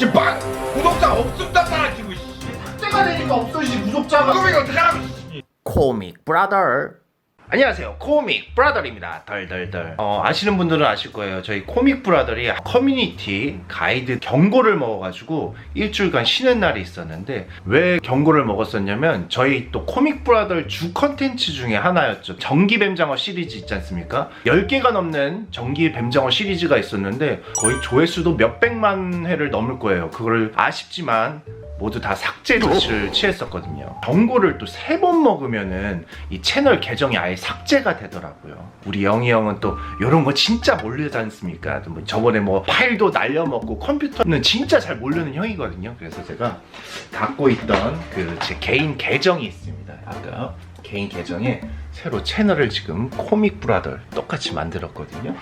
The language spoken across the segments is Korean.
지금 빵 구독자 없습다 따라지고 씨. 삭제가 되니까 없어지지 구독자가 그럼 이거 어떡하라고 씨. 코믹 브라더 안녕하세요. 코믹 브라더입니다. 덜덜덜. 어, 아시는 분들은 아실 거예요. 저희 코믹 브라더이 커뮤니티 가이드 경고를 먹어가지고 일주일간 쉬는 날이 있었는데 왜 경고를 먹었었냐면 저희 또 코믹 브라더 주 컨텐츠 중에 하나였죠. 전기 뱀장어 시리즈 있지 않습니까? 10개가 넘는 전기 뱀장어 시리즈가 있었는데 거의 조회수도 몇백만 회를 넘을 거예요. 그걸 아쉽지만 모두 다 삭제 조치를 취했었거든요. 경고를 또 세 번 먹으면은 이 채널 계정이 아예 삭제가 되더라고요. 우리 영희 형은 또 이런 거 진짜 모르지 않습니까? 또뭐 저번에 뭐 파일도 날려먹고 컴퓨터는 진짜 잘 모르는 형이거든요. 그래서 제가 갖고 있던 그 제 개인 계정이 있습니다. 아까 개인 계정에 새로 채널을 지금 코믹 브라더 똑같이 만들었거든요.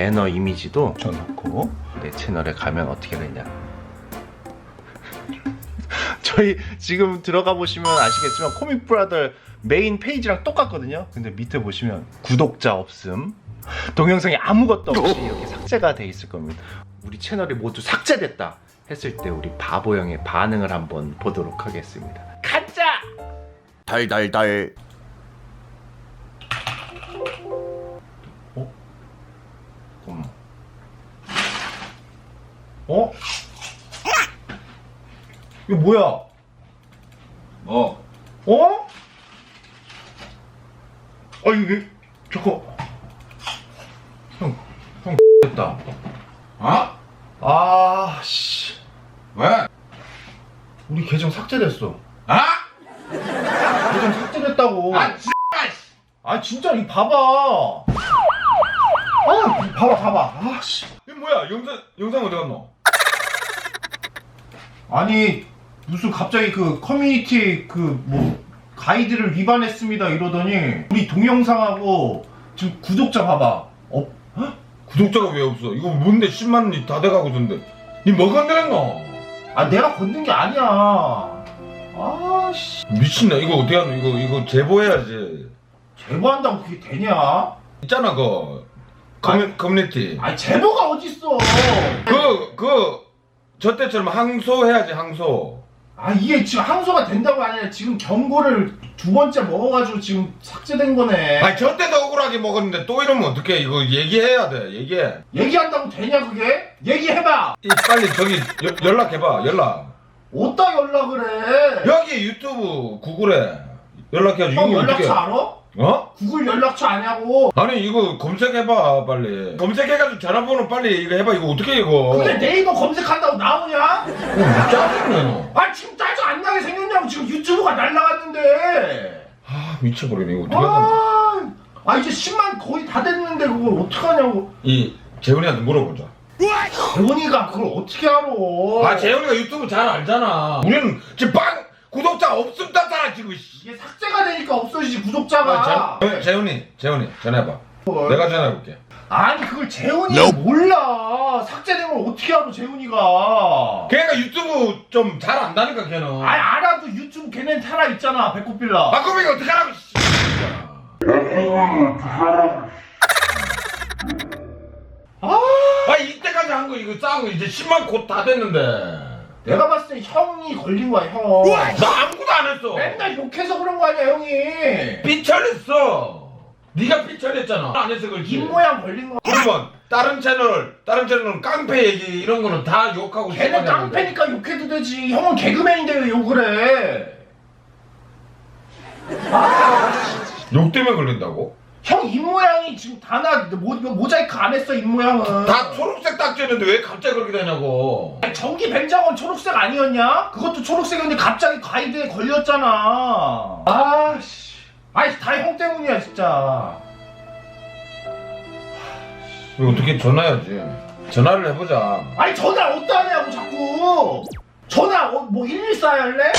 배너 이미지도 줘놓고. 내 채널에 가면 어떻게 되냐. 저희 지금 들어가 보시면 아시겠지만 코믹 브라더 메인 페이지랑 똑같거든요. 근데 밑에 보시면 구독자 없음 동영상이 아무것도 없이 이렇게 삭제가 돼 있을 겁니다. 우리 채널이 모두 삭제됐다 했을 때 우리 바보 형의 반응을 한번 보도록 하겠습니다. 가자 달달달 어? 이거 뭐야? 뭐 어? 아 이게 저거 형, 형 됐다. 어? 아 씨, 왜? 우리 계정 삭제됐어. 아? 계정 삭제됐다고. 아 씨. 아 진짜 이 봐봐. 아 봐봐 봐봐. 아 씨. 이거 뭐야 영상 영상 어디 갔노? 아니 무슨 갑자기 그 커뮤니티 그 뭐 가이드를 위반했습니다 이러더니 우리 동영상하고 지금 구독자 봐봐. 어? 구독자가 왜 없어? 이거 뭔데 10만 원이 다 돼가고 있는데 니뭐 건드렸노? 아 내가 건든 게 아니야. 아씨 미친나 이거 어떻게 하노? 이거 이거 제보해야지. 제보한다고 그게 되냐? 있잖아 그 커뮤, 커뮤니티. 아니 제보가 어딨어? 그 그 저 때처럼 항소해야지 항소. 아 이게 지금 항소가 된다고 아니라 지금 경고를 두 번째 먹어가지고 지금 삭제된 거네. 아니 저 때도 억울하게 먹었는데 또 이러면 어떡해 이거 얘기해야 돼 얘기해. 얘기한다고 되냐 그게? 얘기해봐. 이 빨리 저기 여- 연락해봐 연락. 어디다 연락을 해? 여기 유튜브 구글에 연락해야지 형 이거? 연락처 알아? 어? 구글 연락처 아냐고. 아니 이거 검색해봐 빨리. 검색해가지고 전화번호 빨리 이거 해봐 이거 어떻게 이거? 그게 네이버 검색한다 뭐 짜증내 너. 아 지금 짜증 안 나게 생겼냐고 지금 유튜브가 날라갔는데. 아 미쳐버리네 이거 어떻게? 아, 아 이제 10만 거의 다 됐는데 그걸 어떡 하냐고. 이 재훈이한테 물어보자. 재훈이가 그걸 어떻게 알아? 아 재훈이가 유튜브 잘 알잖아. 우리는 지금 빵 구독자 없음다 따라 지고 씨. 이게 삭제가 되니까 없어지지 구독자가. 아, 재, 재훈이 재훈이 전화해봐. 뭘. 내가 전화해볼게. 아니 그걸 재훈이가 몰라. 삭제된 걸 어떻게 알아 재훈이가. 걔가 유튜브 좀 잘 안다니까 걔는. 아니 알아도 유튜브 걔네 살아 있잖아 배꼽빌라. 아 이거 어떻게 하라고 씨. 아, 아 이때까지 한 거 이거 싸운 거 이제 10만 곧 다 됐는데. 내가 봤을 때 형이 걸린 거야 형. 나 아무것도 안 했어. 맨날 욕해서 그런 거 아니야 형이. 삐처리했어. 네가 삐처리했잖아. 안 해서 그렇지. 입 모양 걸린 거. 그러면 다른 채널 다른 채널은 깡패 얘기 이런 거는 다 욕하고 걔는 시작하는데. 깡패니까 욕해도 되지. 형은 개그맨인데 왜 욕을 해? 욕 때문에 걸린다고? 형 입 모양이 지금 다나 모, 모자이크 안 했어 입 모양은. 다 초록색 딱지였는데 왜 갑자기 그렇게 되냐고. 아니, 전기 뱀장어는 초록색 아니었냐? 그것도 초록색이었는데 갑자기 가이드에 걸렸잖아. 아 씨. 아이 다형 때문이야 진짜. 이거 어떻게 전화해야지. 전화를 해보자. 아니 전화 어디다 하냐고 자꾸. 전화 어, 뭐 114 할래?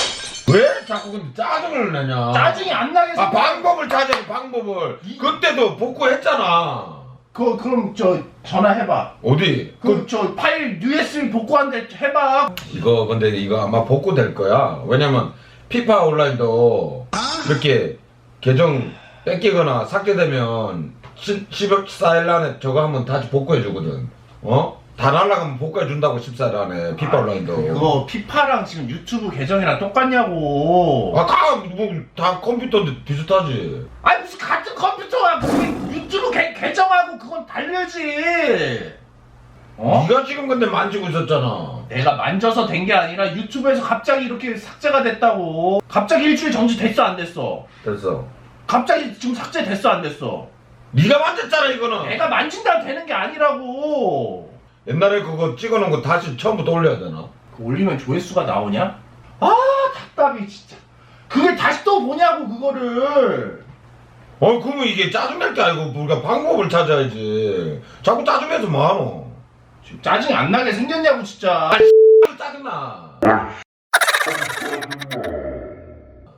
왜 자꾸 근데 짜증을 내냐? 짜증이 안 나게 아. 방법을 찾아야 방법을. 그때도 복구했잖아. 그 그럼 저 전화해봐. 어디? 그 저 파일 USB 복구한데 해봐. 이거 근데 이거 아마 복구될 거야. 왜냐면 피파 온라인도 이렇게 계정 뺏기거나 삭제되면 14일 안에 저거 한번 다시 복구해 주거든. 어? 다 날라가면 복구해 준다고 14일 안에 피파 온라인도. 그거 피파랑 지금 유튜브 계정이랑 똑같냐고. 아까 뭐다 컴퓨터인데 비슷하지. 아니 무슨 같은 컴퓨터야 무슨 유튜브 계, 계정하고 그건 다르지. 어? 네가 지금 근데 만지고 있었잖아. 내가 만져서 된 게 아니라 유튜브에서 갑자기 이렇게 삭제가 됐다고. 갑자기 일주일 정지 됐어 안 됐어? 됐어. 갑자기 지금 삭제 됐어 안 됐어? 네가 만졌잖아 이거는. 내가 만진다고 되는 게 아니라고. 옛날에 그거 찍어놓은 거 다시 처음부터 올려야 되나? 그 올리면 조회수가 나오냐? 아 답답이 진짜. 그게 다시 또 보냐고 그거를. 어 그러면 이게 짜증날 게 아니고 우리가 방법을 찾아야지. 자꾸 짜증내서 뭐하노? 지금 짜증이 안 나게 생겼냐고 진짜. 짜증나.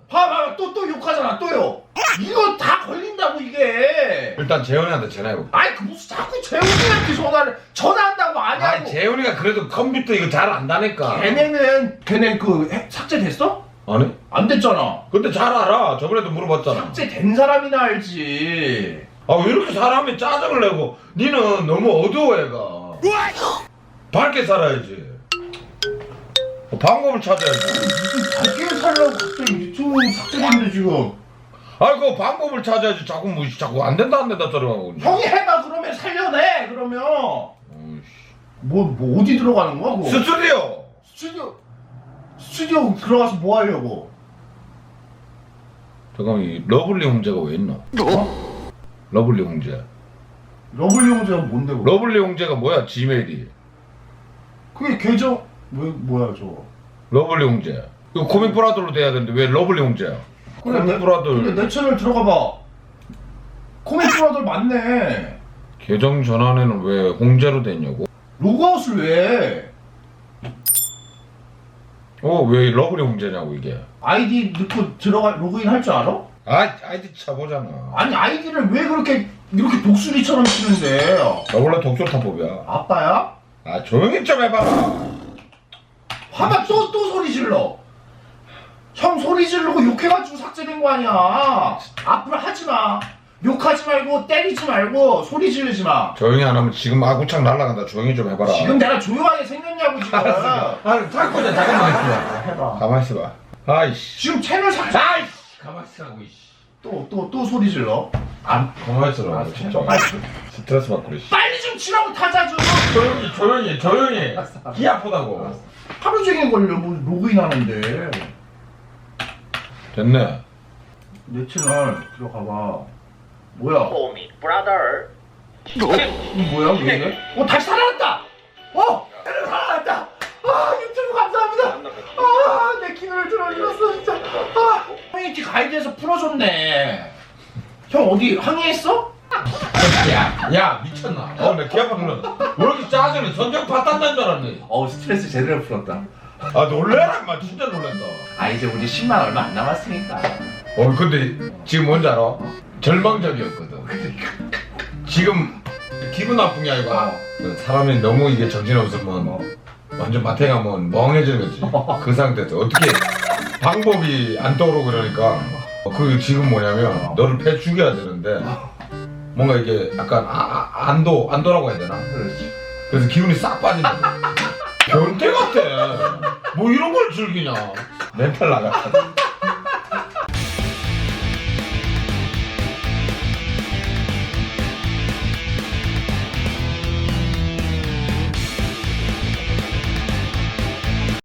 봐봐 또 또 욕하잖아 또요. 이거 다 걸린다고 이게. 일단 재현이한테 전화해볼게. 아이 그 무슨 자꾸 재훈이한테 전화를 전화한다고 아니 아냐고. 재현이가 그래도 컴퓨터 이거 잘 안다니까. 걔네는 걔네 그 해- 삭제됐어? 아니? 안 됐잖아. 근데 잘 알아. 저번에도 물어봤잖아. 삭제된 사람이나 알지. 아 왜 이렇게 사람이 짜증을 내고 니는 너무 어두워 애가. 밝게 살아야지. 어, 방법을 찾아야지. 무슨 밝게 살려고 갑자기 유튜브 삭제됐는데 지금. 아 그거 방법을 찾아야지. 자꾸 뭐 자꾸 안 된다 안 된다 소리하고. 형이 해봐 그러면 살려내 그러면. 뭐, 뭐 어디 들어가는 거야 그거? 스튜디오. 스튜디오 스튜디오 들어가서 뭐 하려고? 잠깐만 이 러블리 홍제가 왜 있노? 어? 러블리 홍제. 러블리 형제가 뭔데 그거? 러블리 홍제가 뭐야 지메일이. 그게 계정 왜 뭐야 저거? 러블리 홍제. 이거 코믹 브라더로 돼야 되는데 왜 러블리? 근데 코믹 내, 브라더 근데 내 채널 들어가 봐. 코믹 브라더 맞네. 계정 전환에는 왜 홍제로 됐냐고? 로그아웃을 왜? 어왜 러블리 홍제냐고 이게? 아이디 넣고 들어가 로그인 할 줄 알아? 아 아이디 쳐보잖아. 아니 아이디를 왜 그렇게 이렇게 독수리처럼 치는데? 나 원래 독소타법이야. 아빠야? 아 조용히 좀 해봐라. 봐봐 또또 소리 질러. 형 소리 지르고 욕해가지고 삭제된 거 아니야. 앞으로 하지 마. 욕하지 말고 때리지 말고 소리 지르지 마. 조용히 안 하면 지금 아구창 날라간다. 조용히 좀 해봐라. 지금 내가 조용하게 생겼냐고 지금. 알았어. 아 잠깐 잠깐만 있어봐. 해봐. 가만 있어봐. 아이씨. 지금 채널 삭제. 아이씨. 가만 있으라고 이씨. 또또 또 소리 질러. 안. 가만 있으라고 알았어, 진짜. 빨리, 스트레스 받고 그래. 씨. 빨리 좀 치라고 타자 좀. 조용히 조용히 조용히. 귀 아프다고. 하루 종일 걸려 뭐 로그인 하는데. 됐네. 내 채널 들어가봐. 뭐야? 코믹 브라더 이거 뭐야 왜 이래? 어 다시 살아났다. 어 채널 살아났다. 아 유튜브 감사합니다. 아내 기회를 들어 잃었어 진짜. 아 커뮤니티 가이드에서 풀어줬네. 형 어디 항의했어? 야, 야 미쳤나? 어, 나귀 아파 눌렀. 왜 이렇게 짜증내? 전쟁 파탄난 줄 알았네. 어우 스트레스 제대로 풀었다. 아 놀래라, 인마 진짜 놀란다. 아 이제 우리 10만 얼마 안 남았으니까. 어, 근데 지금 뭔지 알아? 절망적이었거든. 지금 기분 나쁜 게 아니고 어. 사람이 너무 이게 정신 없으면 어. 완전 마탱 하면 멍해지는 거지. 그 상태에서 어떻게 방법이 안 떠오르고 그러니까 그 지금 뭐냐면 너를 패 죽여야 되는데 뭔가 이게 약간 아, 아, 안도 안도라고 해야 되나? 그렇지. 그래서 기운이 싹 빠진다. 변태 같아. 뭐 이런 걸 즐기냐. 멘탈 나갔다.